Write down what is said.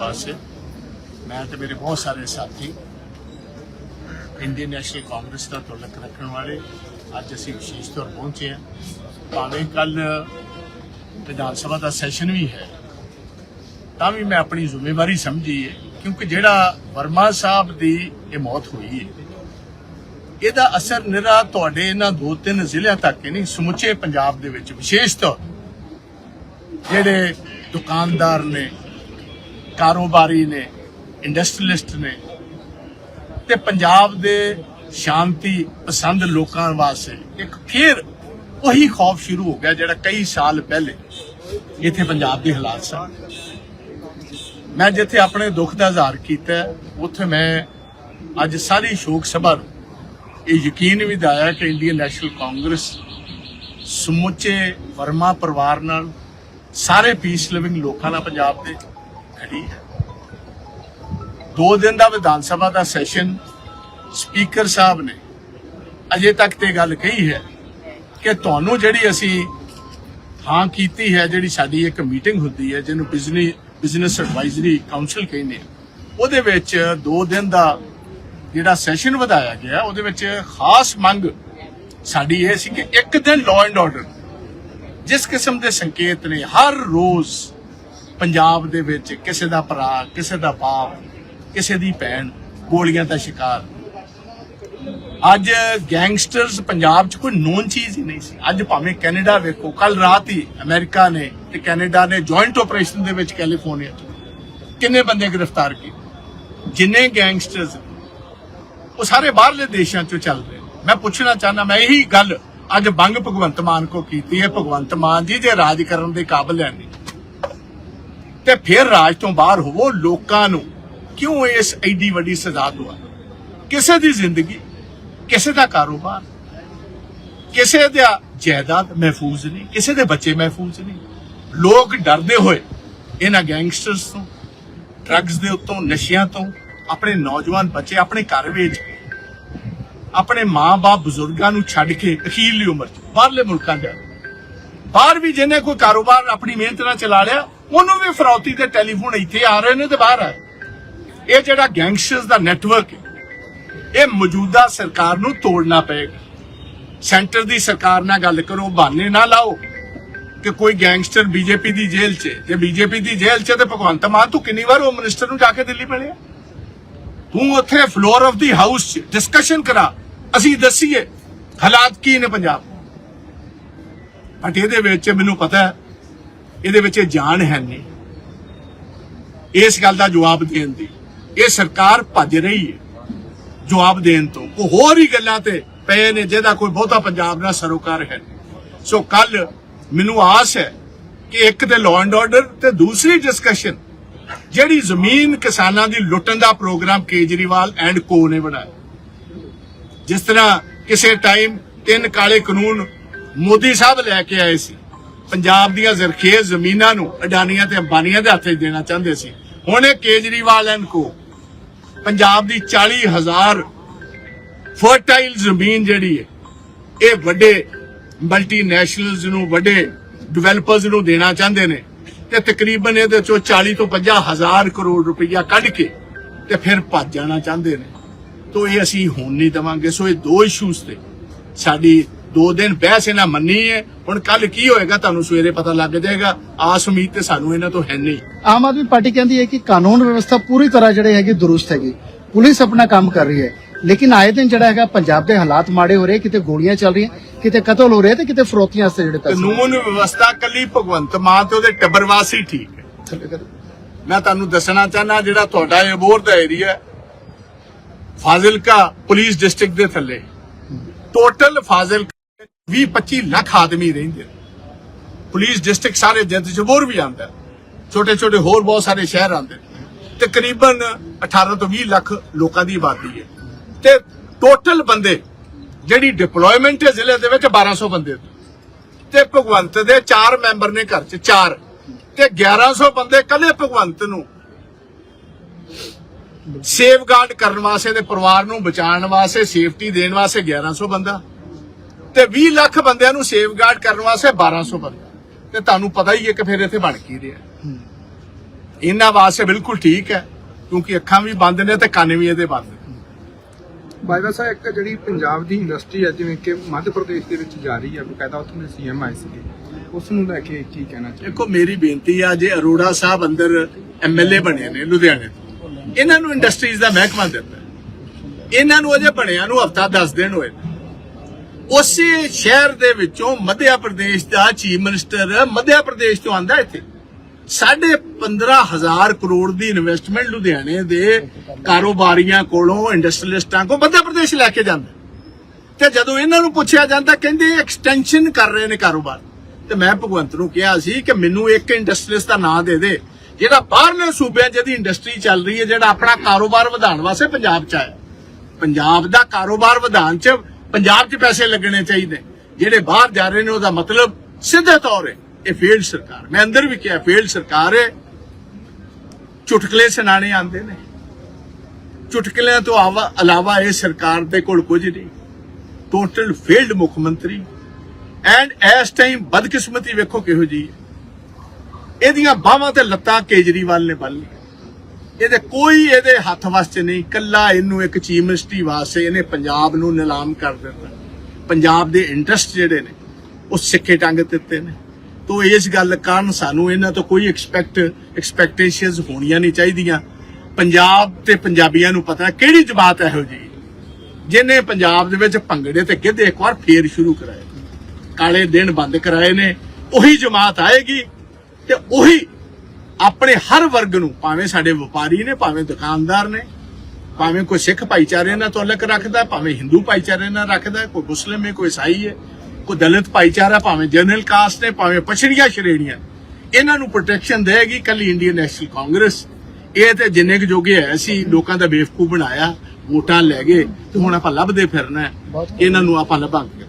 ਪਾਸ। ਮੈਂ ਤੇ ਮੇਰੇ ਬਹੁਤ ਸਾਰੇ ਸਾਥੀ ਇੰਡੀਅਨ ਨੈਸ਼ਨਲ ਕਾਂਗਰਸ ਦਾ ਤੁਲਕ ਰੱਖਣ ਵਾਲੇ, ਅੱਜ ਅਸੀਂ ਵਿਸ਼ੇਸ਼ ਤੌਰ ਪਹੁੰਚੇ ਹਾਂ। ਭਾਵੇਂ ਕੱਲ ਵਿਧਾਨ ਸਭਾ ਦਾ ਸੈਸ਼ਨ ਵੀ ਹੈ, ਤਾਂ ਵੀ ਮੈਂ ਆਪਣੀ ਜ਼ਿੰਮੇਵਾਰੀ ਸਮਝੀ ਹੈ, ਕਿਉਂਕਿ ਜਿਹੜਾ ਵਰਮਾ ਸਾਹਿਬ ਦੀ ਇਹ ਮੌਤ ਹੋਈ ਹੈ, ਇਹਦਾ ਅਸਰ ਨਿਰਾ ਤੁਹਾਡੇ ਇਹਨਾਂ ਦੋ ਤਿੰਨ ਜ਼ਿਲ੍ਹਿਆਂ ਤੱਕ ਹੀ ਨਹੀਂ, ਸਮੁੱਚੇ ਪੰਜਾਬ ਦੇ ਵਿੱਚ ਵਿਸ਼ੇਸ਼ ਤੌਰ ਜਿਹੜੇ ਦੁਕਾਨਦਾਰ ਨੇ ਕਾਰੋਬਾਰੀ ਨੇ ਇੰਡਸਟਰੀਲਿਸਟ ਨੇ ਤੇ ਪੰਜਾਬ ਦੇ ਸ਼ਾਂਤੀ ਪਸੰਦ ਲੋਕਾਂ ਵਾਸਤੇ ਇੱਕ ਫਿਰ ਉਹੀ ਖੌਫ ਸ਼ੁਰੂ ਹੋ ਗਿਆ ਜਿਹੜਾ ਕਈ ਸਾਲ ਪਹਿਲੇ ਇੱਥੇ ਪੰਜਾਬ ਦੇ ਹਾਲਾਤ ਸਨ। ਮੈਂ ਜਿੱਥੇ ਆਪਣੇ ਦੁੱਖ ਦਾ ਇਜ਼ਹਾਰ ਕੀਤਾ, ਉੱਥੇ ਮੈਂ ਅੱਜ ਸਾਰੀ ਸ਼ੋਕ ਸਭਾ ਇਹ ਯਕੀਨ ਵੀ ਦਿਵਾਇਆ ਕਿ ਇੰਡੀਅਨ ਨੈਸ਼ਨਲ ਕਾਂਗਰਸ, ਸਮੁੱਚੇ ਵਰਮਾ ਪਰਿਵਾਰ ਨਾਲ, ਸਾਰੇ ਪੀਸ ਲਿਵਿੰਗ ਲੋਕਾਂ ਨਾਲ ਪੰਜਾਬ ਦੇ ਖੜੀ ਹੈ। ਦੋ ਦਿਨ ਦਾ ਵਿਧਾਨ ਸਭਾ ਦਾ ਸੈਸ਼ਨ ਸਪੀਕਰ ਸਾਹਿਬ ਨੇ ਅਜੇ ਤੱਕ ਤੇ ਗੱਲ ਕਹੀ ਹੈ ਕਿ ਤੁਹਾਨੂੰ ਜਿਹੜੀ ਅਸੀਂ ਹਾਂ ਕੀਤੀ ਹੈ, ਜਿਹੜੀ ਸਾਡੀ ਇੱਕ ਮੀਟਿੰਗ ਹੁੰਦੀ ਹੈ, ਜਿਹਨੂੰ ਬਿਜ਼ਨਸ ਬਿਜ਼ਨਸ ਐਡਵਾਈਜ਼ਰੀ ਕਾਉਂਸਲ ਕਹਿੰਦੇ ਆ, ਉਹਦੇ ਵਿੱਚ ਦੋ ਦਿਨ ਦਾ ਜਿਹੜਾ ਸੈਸ਼ਨ ਵਧਾਇਆ ਗਿਆ, ਉਹਦੇ ਵਿੱਚ ਖਾਸ ਮੰਗ ਸਾਡੀ ਇਹ ਸੀ ਕਿ ਇੱਕ ਦਿਨ ਲਾਅ ਐਂਡ ਆਰਡਰ ਜਿਸ ਕਿਸਮ ਦੇ ਸੰਕੇਤ ਨੇ, ਹਰ ਰੋਜ਼ ਪੰਜਾਬ ਦੇ ਵਿੱਚ ਕਿਸੇ ਦਾ ਭਰਾ, ਕਿਸੇ ਦਾ ਬਾਪ, ਕਿਸੇ ਦੀ ਭੈਣ ਗੋਲੀਆਂ ਦਾ ਸ਼ਿਕਾਰ। ਅੱਜ ਗੈਂਗਸਟਰਸ ਪੰਜਾਬ 'ਚ ਕੋਈ ਨੋਨ ਚੀਜ਼ ਹੀ ਨਹੀਂ ਸੀ। ਅੱਜ ਭਾਵੇਂ ਕੈਨੇਡਾ ਵੇਖੋ ਕੱਲ ਰਾਤ ਹੀ ਅਮਰੀਕਾ ਨੇ ਤੇ ਕੈਨੇਡਾ ਨੇ ਜੁਆਇੰਟ ਆਪਰੇਸ਼ਨ ਦੇ ਵਿੱਚ ਕੈਲੀਫੋਰਨੀਆ 'ਚ ਕਿੰਨੇ ਬੰਦੇ ਗ੍ਰਿਫਤਾਰ ਕੀਤੇ? ਜਿੰਨੇ ਗੈਂਗਸਟਰਸ ਉਹ ਸਾਰੇ ਬਾਹਰਲੇ ਦੇਸ਼ਾਂ 'ਚੋਂ ਚੱਲ ਰਹੇ ਮੈਂ ਪੁੱਛਣਾ ਚਾਹਨਾ ਮੈਂ ਇਹੀ ਗੱਲ ਅੱਜ ਬੰਗ ਭਗਵੰਤ ਮਾਨ ਕੋ ਕੀਤੀ ਹੈ। ਭਗਵੰਤ ਮਾਨ ਜੀ ਜੇ ਰਾਜ ਕਰਨ ਦੇ ਕਾਬਿਲ ਹੈ ਨਹੀਂ। ਤੇ ਫਿਰ ਰਾਜ ਤੋਂ ਬਾਹਰ ਹੋਵੋ ਲੋਕਾਂ ਨੂੰ। ਕਿਉਂ ਇਸ ਐਡੀ ਵੱਡੀ ਸਜ਼ਾ ਦਵਾ ਕਿਸੇ ਦੀ ਜ਼ਿੰਦਗੀ, ਕਿਸੇ ਦਾ ਕਾਰੋਬਾਰ, ਕਿਸੇ ਦਾ ਜਾਇਦਾਦ ਮਹਿਫੂਜ਼ ਨਹੀਂ, ਕਿਸੇ ਦੇ ਬੱਚੇ ਮਹਿਫੂਜ਼ ਨਹੀਂ। ਲੋਕ ਡਰਦੇ ਹੋਏ ਇਹਨਾਂ ਗੈਂਗਸਟਰਸ ਤੋਂ ਡਰੱਗਸ ਦੇ ਉੱਤੋਂ, ਨਸ਼ਿਆਂ ਤੋਂ, ਆਪਣੇ ਨੌਜਵਾਨ ਬੱਚੇ, ਆਪਣੇ ਘਰ ਵਿੱਚ, ਆਪਣੇ ਮਾਂ-ਬਾਪ ਬਜ਼ੁਰਗਾਂ ਨੂੰ ਛੱਡ ਕੇ ਅਖੀਰਲੀ ਉਮਰ 'ਚ, ਬਾਹਰਲੇ ਮੁਲਕਾਂ ਦੇ। ਬਾਹਰ ਵੀ ਜਿਹਨੇ ਕੋਈ ਕਾਰੋਬਾਰ ਆਪਣੀ ਮਿਹਨਤ ਨਾਲ ਚਲਾ ਲਿਆ ਉਹਨੂੰ ਵੀ ਫਰੌਤੀ ਤੇ ਟੈਲੀਫੋਨ ਇੱਥੇ ਆ ਰਹੇ ਨੇ ਤੇ ਬਾਹਰ ਆ ਇਹ ਜਿਹੜਾ ਗੈਂਗਸਟਰਸ ਦਾ ਨੈਟਵਰਕ ਹੈ, ਇਹ ਮੌਜੂਦਾ ਸਰਕਾਰ ਨੂੰ ਤੋੜਨਾ ਪਏਗਾ। ਸੈਂਟਰ ਦੀ ਸਰਕਾਰ ਨਾਲ ਗੱਲ ਕਰੋ, ਬਹਾਨੇ ਨਾ ਲਾਓ ਕਿ ਕੋਈ ਗੈਂਗਸਟਰ ਬੀਜੇਪੀ ਦੀ ਜੇਲ੍ਹ 'ਚ ਹੈ। ਜੇ ਬੀਜੇਪੀ ਦੀ ਜੇਲ੍ਹ 'ਚ ਹੈ ਤੇ ਭਗਵੰਤ ਮਾਨ, ਤੂੰ ਕਿੰਨੀ ਵਾਰ ਉਹ ਮਿਨਿਸਟਰ ਨੂੰ ਜਾ ਕੇ ਦਿੱਲੀ ਮਿਲਿਆ? ਤੂੰ ਉੱਥੇ ਫਲੋਰ ਆਫ ਦੀ ਹਾਊਸ 'ਚ ਡਿਸਕਸ਼ਨ ਕਰਾ। ਅਸੀਂ ਦੱਸੀਏ, ਹਾਲਾਤ ਕੀ ਨੇ ਪੰਜਾਬ? ਬਟ ਇਹਦੇ ਵਿੱਚ ਮੈਨੂੰ ਪਤਾ ਹੈ ਇਹਦੇ ਵਿੱਚ ਜਾਨ ਹੈ ਨਹੀਂ। ਇਸ ਗੱਲ ਦਾ ਜਵਾਬ ਦੇਣ ਦੀ। ਇਹ ਸਰਕਾਰ ਭੱਜ ਰਹੀ ਹੈ ਜਵਾਬ ਦੇਣ ਤੋਂ। ਉਹ ਹੋਰ ਹੀ ਗੱਲਾਂ ਤੇ ਪਏ ਨੇ, ਜਿਹਦਾ ਕੋਈ ਬਹੁਤਾ ਪੰਜਾਬ ਨਾਲ ਸਰੋਕਾਰ ਹੈ ਸੋ ਕੱਲ ਮੈਨੂੰ ਆਸ ਹੈ ਕਿ ਇੱਕ ਤੇ ਲਾਅ ਐਂਡ ਆਰਡਰ ਤੇ ਦੂਸਰੀ ਡਿਸਕਸ਼ਨ ਜਿਹੜੀ ਜ਼ਮੀਨ ਕਿਸਾਨਾਂ ਦੀ ਲੁੱਟਣ ਦਾ ਪ੍ਰੋਗਰਾਮ ਕੇਜਰੀਵਾਲ ਐਂਡ ਕੋ ਨੇ ਬਣਾਇਆ। ਜਿਸ ਤਰ੍ਹਾਂ ਕਿਸੇ ਟਾਈਮ ਤਿੰਨ ਕਾਲੇ ਕਾਨੂੰਨ ਮੋਦੀ ਸਾਹਿਬ ਲੈ ਕੇ ਆਏ ਸੀ ਪੰਜਾਬ ਦੀਆਂ ਜ਼ਰਖੇਜ਼ ਜ਼ਮੀਨਾਂ ਨੂੰ ਅਡਾਨੀਆਂ ਤੇ ਅੰਬਾਨੀਆਂ ਦੇ ਹੱਥੇ ਦੇਣਾ ਚਾਹੁੰਦੇ ਸੀ। ਹੁਣ ਇਹ ਕੇਜਰੀਵਾਲ ਐਂਡ ਕੋ, ਪੰਜਾਬ ਦੀ 40000 ਫਰਟਾਈਲ ਜ਼ਮੀਨ ਜਿਹੜੀ ਹੈ, ਇਹ ਵੱਡੇ ਮਲਟੀਨੈਸ਼ਨਲਸ ਨੂੰ, ਵੱਡੇ ਡਿਵੈਲਪਰਸ ਨੂੰ ਦੇਣਾ ਚਾਹੁੰਦੇ ਨੇ ਤੇ ਤਕਰੀਬਨ ਇਹਦੇ ਚੋਂ 40 ਤੋਂ 50 ਹਜ਼ਾਰ ਕਰੋੜ ਰੁਪਈਆ ਕੱਢ ਕੇ ਤੇ ਫਿਰ ਭੱਜ ਜਾਣਾ ਚਾਹੁੰਦੇ ਨੇ। ਤੋ ਇਹ ਅਸੀਂ ਹੁਣ ਨਹੀਂ ਦਵਾਂਗੇ। ਸੋ ਇਹ ਦੋ ਇਸ਼ੂਸ ਤੇ ਸਾਡੀ ਦੋ ਦਿਨ ਬਹਿਸ ਇਹਨਾਂ ਮੰਨੀ ਹੈ। ਹੁਣ ਕੱਲ ਕੀ ਹੋਏਗਾ ਤੁਹਾਨੂੰ ਸਵੇਰੇ ਪਤਾ ਲੱਗ ਜਾਏਗਾ। ਆਸ ਉਮੀਦ ਤੇ ਸਾਨੂੰ ਇਹਨਾਂ ਤੋਂ ਹੈ ਨਹੀਂ। ਆਮ ਆਦਮੀ ਪਾਰਟੀ ਕਹਿੰਦੀ ਹੈ ਕਿ ਕਾਨੂੰਨ ਵਿਵਸਥਾ ਪੂਰੀ ਤਰ੍ਹਾਂ ਜਿਹੜੇ ਹੈਗੀ ਦੁਰੁਸਤ ਹੈਗੀ। ਪੁਲਿਸ ਆਪਣਾ ਕੰਮ ਕਰ ਰਹੀ ਹੈ। ਲੇਕਿਨ ਆਏ ਦਿਨ ਜਿਹੜਾ ਹੈਗਾ ਪੰਜਾਬ ਦੇ ਹਾਲਾਤ ਮਾੜੇ ਹੋ ਰਹੇ ਕਿਤੇ ਗੋਲੀਆਂ ਚੱਲ ਰਹੀਆਂ ਕਿਤੇ ਕਤਲ ਹੋ ਰਹੇ ਤੇ ਕਿਤੇ ਫਰੋਤੀਆਂ ਵਾਸਤੇ ਜਿਹੜੇ ਪੈਸੇ ਕਾਨੂੰਨ ਵਿਵਸਥਾ ਕੱਲੀ ਭਗਵੰਤ ਮਾਨ ਤੇ ਉਹਦੇ ਟੱਬਰ ਵਾਸੀ ਠੀਕ ਹੈ। ਮੈਂ ਤੁਹਾਨੂੰ ਦੱਸਣਾ ਚਾਹਨਾ ਜਿਹੜਾ ਤੁਹਾਡਾ ਇਹ ਅਬੋਰ ਦਾ ਏਰੀਆ ਫਾਜ਼ਿਲਕਾ ਪੁਲਿਸ ਡਿਸਟ੍ਰਿਕਟ ਦੇ ਥੱਲੇ। ਟੋਟਲ ਫਾਜ਼ਿਲਕਾ 20 25 ਲੱਖ ਆਦਮੀ ਰਹਿੰਦੇ ਨੇ ਪੁਲਿਸ ਡਿਸਟ੍ਰਿਕਟ ਸਾਰੇ ਜਿੰਦ ਚ ਹੋਰ ਵੀ ਆਉਂਦਾ। ਛੋਟੇ ਛੋਟੇ ਹੋਰ ਬਹੁਤ ਸਾਰੇ ਸ਼ਹਿਰ ਆਉਂਦੇ ਨੇ। ਤਕਰੀਬਨ 18 ਤੋਂ 20 ਲੱਖ ਲੋਕਾਂ ਦੀ ਆਬਾਦੀ ਹੈ। ਤੇ ਟੋਟਲ ਬੰਦੇ, ਜਿਹੜੀ ਡਿਪਲੋਇਮੈਂਟ ਹੈ ਜ਼ਿਲ੍ਹੇ ਦੇ ਵਿੱਚ 1200 ਬੰਦੇ ਤੇ ਭਗਵੰਤ ਦੇ 4 ਮੈਂਬਰ ਨੇ ਘਰ 'ਚ 4 ਤੇ 1100 ਬੰਦੇ ਕੱਲੇ ਭਗਵੰਤ ਨੂੰ ਸੇਫਗਾਰਡ ਕਰਨ ਵਾਸਤੇ ਤੇ ਪਰਿਵਾਰ ਨੂੰ ਬਚਾਉਣ ਵਾਸਤੇ ਸੇਫਟੀ ਦੇਣ ਵਾਸਤੇ 1100 ਬੰਦਾ। ਤੇ 20 ਲੱਖ ਬੰਦਿਆਂ ਨੂੰ ਸੇਫਗਾਰਡ ਕਰਨ ਵਾਸਤੇ 1200 ਬੰਦਾ ਤੇ ਤੁਹਾਨੂੰ ਪਤਾ ਹੀ ਹੈ ਕਿ ਫਿਰ ਇੱਥੇ ਬਣ ਕੀ ਰਿਹਾ ਇਹਨਾਂ ਵਾਸਤੇ ਬਿਲਕੁਲ ਠੀਕ ਹੈ ਕਿਉਂਕਿ ਅੱਖਾਂ ਵੀ ਬੰਦ ਨੇ ਤੇ ਕੰਨ ਵੀ ਇਹਦੇ ਬੰਦ ਨੇ ਬਾਜਵਾ ਸਾਹਿਬ ਇੱਕ ਜਿਹੜੀ ਪੰਜਾਬ ਦੀ ਇੰਡਸਟਰੀ ਹੈ ਜਿਵੇਂ ਕਿ ਮੱਧ ਪ੍ਰਦੇਸ਼ ਦੇ ਵਿੱਚ ਜਾ ਰਹੀ ਹੈ ਬਕਾਇਦਾ ਉੱਥੋਂ ਦੇ ਸੀਐਮ ਆਏ ਸੀਗੇ ਉਸ ਨੂੰ ਲੈ ਕੇ ਕੀ ਕਹਿਣਾ ਚਾਹੀਦਾ ਦੇਖੋ ਮੇਰੀ ਬੇਨਤੀ ਆ ਜੇ ਅਰੋੜਾ ਸਾਹਿਬ ਅੰਦਰ ਐਮਐਲਏ ਬਣੇ ਨੇ ਲੁਧਿਆਣੇ ਤੋਂ ਇਹਨਾਂ ਨੂੰ ਇੰਡਸਟਰੀਜ਼ ਦਾ ਮਹਿਕਮਾ ਦਿੱਤਾ। ਇਹਨਾਂ ਨੂੰ ਅਜੇ ਬਣਿਆ ਨੂੰ ਹਫਤਾ 10 ਦਿਨ ਹੋਏ ਨੇ। ਉਸੇ ਸ਼ਹਿਰ ਦੇ ਵਿੱਚੋਂ ਮੱਧਿਆ ਪ੍ਰਦੇਸ਼ ਦਾ ਚੀਫ ਮਿਨਿਸਟਰ ਮੱਧਿਆ ਪ੍ਰਦੇਸ਼ ਤੋਂ ਆਂਦਾ ਇੱਥੇ। ਸਾਢੇ 15000 ਕਰੋੜ ਦੀ ਇਨਵੈਸਟਮੈਂਟ ਲੁਧਿਆਣੇ ਦੇ ਕਾਰੋਬਾਰੀਆਂ ਕੋਲੋਂ ਇੰਡਸਟਰੀਲਿਸਟਾਂ ਕੋਲ ਮੱਧ ਪ੍ਰਦੇਸ਼ ਲੈ ਕੇ ਜਾਂਦਾ। ਤੇ ਜਦੋਂ ਇਹਨਾਂ ਨੂੰ ਪੁੱਛਿਆ ਜਾਂਦਾ, ਕਹਿੰਦੇ ਐਕਸਟੈਂਸ਼ਨ ਕਰ ਰਹੇ ਨੇ ਕਾਰੋਬਾਰ। ਤੇ ਮੈਂ ਭਗਵੰਤ ਨੂੰ ਕਿਹਾ ਸੀ ਕਿ ਮੈਨੂੰ ਇੱਕ ਇੰਡਸਟਰੀਸ ਦਾ ਨਾਂ ਦੇ ਦੇ, ਜਿਹੜਾ ਬਾਹਰਲੇ ਸੂਬਿਆਂ 'ਚ ਜਿਹਦੀ ਇੰਡਸਟਰੀ ਚੱਲ ਰਹੀ ਹੈ, ਜਿਹੜਾ ਆਪਣਾ ਕਾਰੋਬਾਰ ਵਧਾਉਣ ਵਾਸਤੇ ਪੰਜਾਬ 'ਚ ਆਇਆ। ਪੰਜਾਬ ਦਾ ਕਾਰੋਬਾਰ ਵਧਾਉਣ 'ਚ ਪੰਜਾਬ 'ਚ ਪੈਸੇ ਲੱਗਣੇ ਚਾਹੀਦੇ। ਜਿਹੜੇ ਬਾਹਰ ਜਾ ਰਹੇ ਨੇ, ਉਹਦਾ ਮਤਲਬ ਸਿੱਧੇ ਤੌਰ ਹੈ ਇਹ ਫੇਲਡ ਸਰਕਾਰ। ਮੈਂ ਅੰਦਰ ਵੀ ਕਿਹਾ ਫੇਲਡ ਸਰਕਾਰ ਹੈ। ਚੁਟਕਲੇ ਸੁਣਾਣੇ ਆਉਂਦੇ ਨੇ। ਚੁਟਕਲਿਆਂ ਤੋਂ ਆਵਾ- ਇਲਾਵਾ ਇਹ ਸਰਕਾਰ ਦੇ ਕੋਲ ਕੁਝ ਨਹੀਂ। ਟੋਟਲ ਫੇਲਡ ਮੁੱਖ ਮੰਤਰੀ। ਐਂਡ ਇਸ ਟਾਈਮ ਬਦਕਿਸਮਤੀ ਵੇਖੋ ਕਿਹੋ ਜੀ ਇਹਦੀਆਂ ਬਾਹਾਂ ਤੇ ਲੱਤਾਂ ਕੇਜਰੀਵਾਲ ਨੇ ਬੰਨ ਲਈਆਂ। ਇਹਦੇ ਕੋਈ ਇਹਦੇ ਹੱਥ ਵਾਸਤੇ ਨਹੀਂ ਕੱਲਾ ਇਹਨੂੰ ਇੱਕ ਚੀਫ ਮਿਨਿਸਟਰੀ ਵਾਸਤੇ ਇਹਨੇ ਪੰਜਾਬ ਨੂੰ ਨਿਲਾਮ ਕਰ ਦਿੱਤਾ। ਪੰਜਾਬ ਦੇ ਇੰਟਰਸਟ ਜਿਹੜੇ ਨੇ, ਉਹ ਸਿੱਕੇ ਟੰਗ ਦਿੱਤੇ ਨੇ। ਤੋ ਇਸ ਗੱਲ ਕਾਰਨ ਸਾਨੂੰ ਇਹਨਾਂ ਤੋਂ ਕੋਈ ਐਕਸਪੈਕਟ ਐਕਸਪੈਕਟੇਸ਼ਨਸ ਹੋਣੀਆਂ ਨਹੀਂ ਚਾਹੀਦੀਆਂ। ਪੰਜਾਬ ਤੇ ਪੰਜਾਬੀਆਂ ਨੂੰ ਪਤਾ ਕਿਹੜੀ ਜਮਾਤ ਇਹੋ ਜੀ ਜਿਹਨੇ ਪੰਜਾਬ ਦੇ ਵਿੱਚ ਭੰਗੜੇ ਤੇ ਗਿੱਧੇ ਇੱਕ ਵਾਰ ਫੇਰ ਸ਼ੁਰੂ ਕਰਾਏ ਕਾਲੇ ਦਿਨ ਬੰਦ ਕਰਾਏ ਨੇ, ਉਹੀ ਜਮਾਤ ਆਏਗੀ ਤੇ ਉਹੀ ਆਪਣੇ ਹਰ ਵਰਗ ਨੂੰ ਭਾਵੇਂ ਸਾਡੇ ਵਪਾਰੀ ਨੇ ਭਾਵੇਂ ਦੁਕਾਨਦਾਰ ਨੇ ਭਾਵੇਂ ਕੋਈ ਸਿੱਖ ਭਾਈਚਾਰੇ ਨਾਲ ਤਾਲੁਕ ਰੱਖਦਾ ਭਾਵੇਂ ਹਿੰਦੂ ਭਾਈਚਾਰੇ ਨਾਲ ਰੱਖਦਾ ਕੋਈ ਮੁਸਲਿਮ ਹੈ ਕੋਈ ਈਸਾਈ ਹੈ ਕੋਈ ਦਲਿਤ ਭਾਈਚਾਰਾ ਭਾਵੇਂ ਜਨਰਲ ਕਾਸਟ ਨੇ ਭਾਵੇਂ ਪਛੜੀਆਂ ਸ਼੍ਰੇਣੀਆਂ। ਇਹਨਾਂ ਨੂੰ ਪ੍ਰੋਟੈਕਸ਼ਨ ਦੇਗੀ ਕੱਲੀ ਇੰਡੀਅਨ ਨੈਸ਼ਨਲ ਕਾਂਗਰਸ। ਇਹ ਤੇ ਜਿੰਨੇ ਕੁ ਜੋਗੇ ਹੈ ਸੀ ਲੋਕਾਂ ਦਾ ਬੇਵਕੂਫ ਬਣਾਇਆ ਵੋਟਾਂ ਲੈ ਗਏ ਤੇ ਹੁਣ ਆਪਾਂ ਲੱਭਦੇ ਫਿਰਨਾ। ਇਹਨਾਂ ਨੂੰ ਆਪਾਂ ਲੱਭਾਂਗੇ।